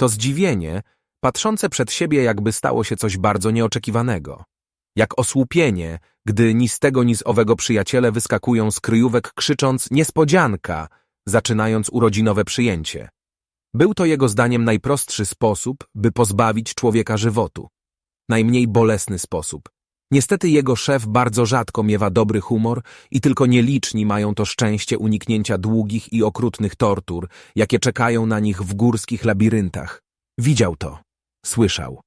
To zdziwienie, patrzące przed siebie, jakby stało się coś bardzo nieoczekiwanego. Jak osłupienie, gdy ni z tego, ni z owego przyjaciele wyskakują z kryjówek krzycząc niespodzianka, zaczynając urodzinowe przyjęcie. Był to jego zdaniem najprostszy sposób, by pozbawić człowieka żywotu. Najmniej bolesny sposób. Niestety jego szef bardzo rzadko miewa dobry humor i tylko nieliczni mają to szczęście uniknięcia długich i okrutnych tortur, jakie czekają na nich w górskich labiryntach. Widział to. Słyszał.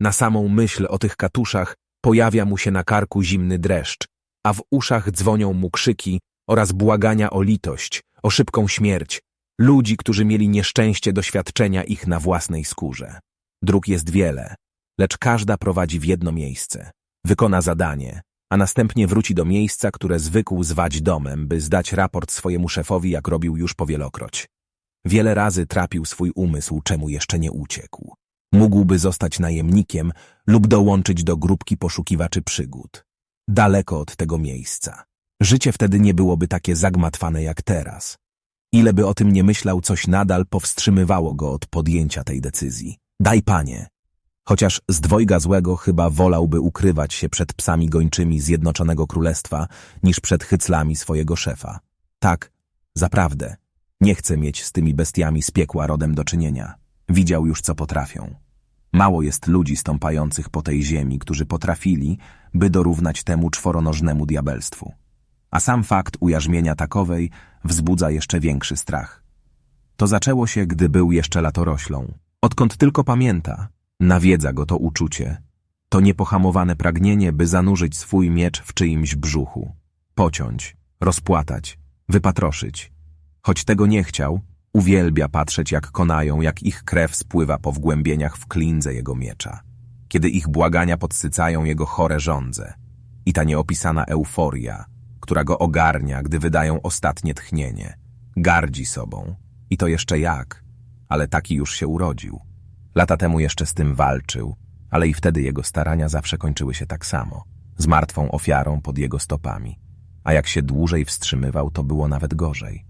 Na samą myśl o tych katuszach pojawia mu się na karku zimny dreszcz, a w uszach dzwonią mu krzyki oraz błagania o litość, o szybką śmierć, ludzi, którzy mieli nieszczęście doświadczenia ich na własnej skórze. Dróg jest wiele, lecz każda prowadzi w jedno miejsce. Wykona zadanie, a następnie wróci do miejsca, które zwykł zwać domem, by zdać raport swojemu szefowi, jak robił już powielokroć. Wiele razy trapił swój umysł, czemu jeszcze nie uciekł. Mógłby zostać najemnikiem lub dołączyć do grupki poszukiwaczy przygód. Daleko od tego miejsca. Życie wtedy nie byłoby takie zagmatwane jak teraz. Ile by o tym nie myślał, coś nadal powstrzymywało go od podjęcia tej decyzji. Daj panie. Chociaż z dwojga złego chyba wolałby ukrywać się przed psami gończymi Zjednoczonego Królestwa niż przed hyclami swojego szefa. Tak, zaprawdę, nie chce mieć z tymi bestiami z piekła rodem do czynienia. Widział już, co potrafią. Mało jest ludzi stąpających po tej ziemi, którzy potrafili, by dorównać temu czworonożnemu diabelstwu. A sam fakt ujarzmienia takowej wzbudza jeszcze większy strach. To zaczęło się, gdy był jeszcze latoroślą. Odkąd tylko pamięta, nawiedza go to uczucie. To niepohamowane pragnienie, by zanurzyć swój miecz w czyimś brzuchu. Pociąć, rozpłatać, wypatroszyć. Choć tego nie chciał, uwielbia patrzeć, jak konają, jak ich krew spływa po wgłębieniach w klindze jego miecza. Kiedy ich błagania podsycają jego chore żądze. I ta nieopisana euforia, która go ogarnia, gdy wydają ostatnie tchnienie. Gardzi sobą. I to jeszcze jak, ale taki już się urodził. Lata temu jeszcze z tym walczył, ale i wtedy jego starania zawsze kończyły się tak samo, z martwą ofiarą pod jego stopami. A jak się dłużej wstrzymywał, to było nawet gorzej.